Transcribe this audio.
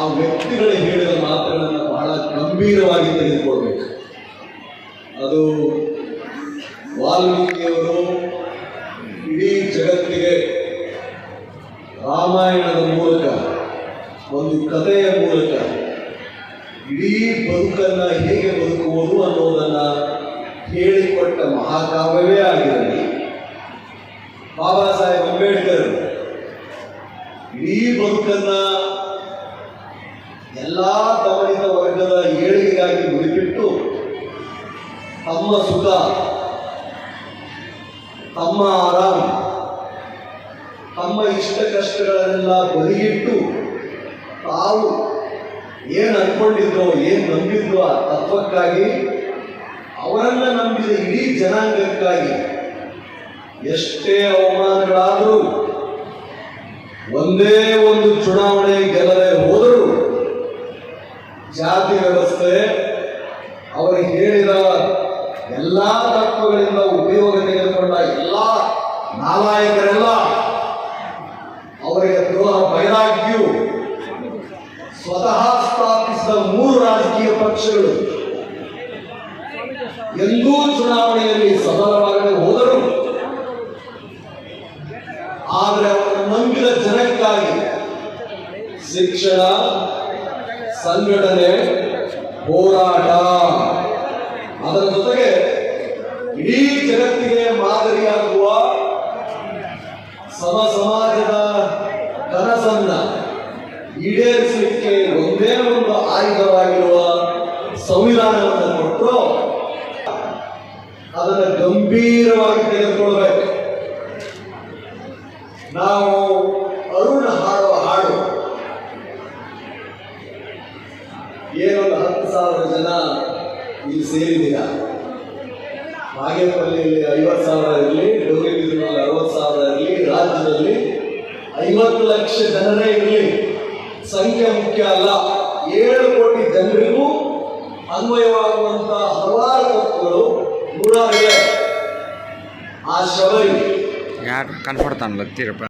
ಆ ವ್ಯಕ್ತಿಗಳು ಹೇಳಿದ ಮಾತುಗಳನ್ನು ಬಹಳ ಗಂಭೀರವಾಗಿ ತೆಗೆದುಕೊಳ್ಬೇಕು ಅದು ವಾಲ್ಮೀಕಿಯವರು ಇಡೀ ಜಗತ್ತಿಗೆ ರಾಮಾಯಣದ ಮೂಲಕ, ಒಂದು ಕಥೆಯ ಮೂಲಕ ಇಡೀ ಬದುಕನ್ನು ಹೇಗೆ ಬದುಕುವುದು ಅನ್ನೋದನ್ನು ಹೇಳಿಕೊಟ್ಟ ಮಹಾಕಾವ್ಯವೇ ಆಗಿರಲಿ ಬಾಬಾ ಸಾಹೇಬ್ ಅಂಬೇಡ್ಕರ್ ಇಡೀ ಬದುಕನ್ನ ಎಲ್ಲಾ ದಮನಿತ ವರ್ಗದ ಏಳಿಗೆಗಾಗಿ ಗುರಿಬಿಟ್ಟು ತಮ್ಮ ಸುಖ, ತಮ್ಮ ಆರಾಮ್, ತಮ್ಮ ಇಷ್ಟ ಕಷ್ಟಗಳನ್ನೆಲ್ಲ ಬದಿಗಿಟ್ಟು ತಾವು ಏನು ಅನ್ಕೊಂಡಿದ್ರೋ, ಏನು ನಂಬಿದ್ರೋ ಆ ತತ್ವಕ್ಕಾಗಿ, ಅವರನ್ನ ನಂಬಿದ ಇಡೀ ಜನಾಂಗಕ್ಕಾಗಿ ಎಷ್ಟೇ ಅವಮಾನಗಳಾದರೂ ಒಂದೇ ಒಂದು ಚುನಾವಣೆ ಹೋದರೂ ಜಾತಿ ವ್ಯವಸ್ಥೆ ಅವರಿಗೆ ಹೇಳಿದ ಎಲ್ಲಾ ತತ್ವಗಳಿಂದ ಉಪಯೋಗ ತೆಗೆದುಕೊಂಡ ಎಲ್ಲ ನಾಲಾಯಕರೆಲ್ಲ ಅವರಿಗೆ ದ್ರೋಹ ಬೈರಾಗ್ಯೂ ಸ್ವತಃ ಸ್ಥಾಪಿಸಿದ ಮೂರು ರಾಜಕೀಯ ಪಕ್ಷಗಳು ಎಂದೂ ಚುನಾವಣೆಯಲ್ಲಿ ಸಫಲವಾಗದೆ ಹೋದರು. ಆದರೆ ಅವರು ನಂಬಿದ ಜನಕ್ಕಾಗಿ ಶಿಕ್ಷಣ ಸಂಘಟನೆ ಹೋರಾಟ. ಅದರ ಜೊತೆಗೆ ಇಡೀ ಜಗತ್ತಿಗೆ ಮಾದರಿಯಾಗುವ ಸಮ ಸಮಾಜದ ಕನಸನ್ನ ಈಡೇರಿಸಲಿಕ್ಕೆ ಒಂದೇ ಒಂದು ಆಯುಧವಾಗಿರುವ ಸಂವಿಧಾನವನ್ನು ಕೊಟ್ಟು ಅದನ್ನು ಗಂಭೀರವಾಗಿ ತೆಗೆದುಕೊಳ್ಬೇಕು ನಾವು ಏನೊಂದು ಹತ್ತು ಸಾವಿರ ಜನ ಇಲ್ಲಿ ಸೇರಿದ್ದೀರಾ? ಬಾಗೇಪಲ್ಲಿಯಲ್ಲಿ ಐವತ್ತು ಸಾವಿರ ಇರಲಿ ಡೋಂಗಿಬಿದ್ರಿನಲ್ಲಿ ಅರವತ್ತು ಸಾವಿರ ಇರಲಿ, ರಾಜ್ಯದಲ್ಲಿ ಐವತ್ತು ಲಕ್ಷ ಜನರೇ ಇರಲಿ. ಸಂಖ್ಯೆ ಮುಖ್ಯ ಅಲ್ಲ, ಏಳು ಕೋಟಿ ಜನರಿಗೂ ಅನ್ವಯವಾಗುವಂತಹ ಹಲವಾರು ತತ್ವಗಳು ನೂರಾರು ಆ ಶಬರಿ ಯಾರು ಕನ್ಫರ್ತಾನಲ್ಲ ತೀರಪ್ಪ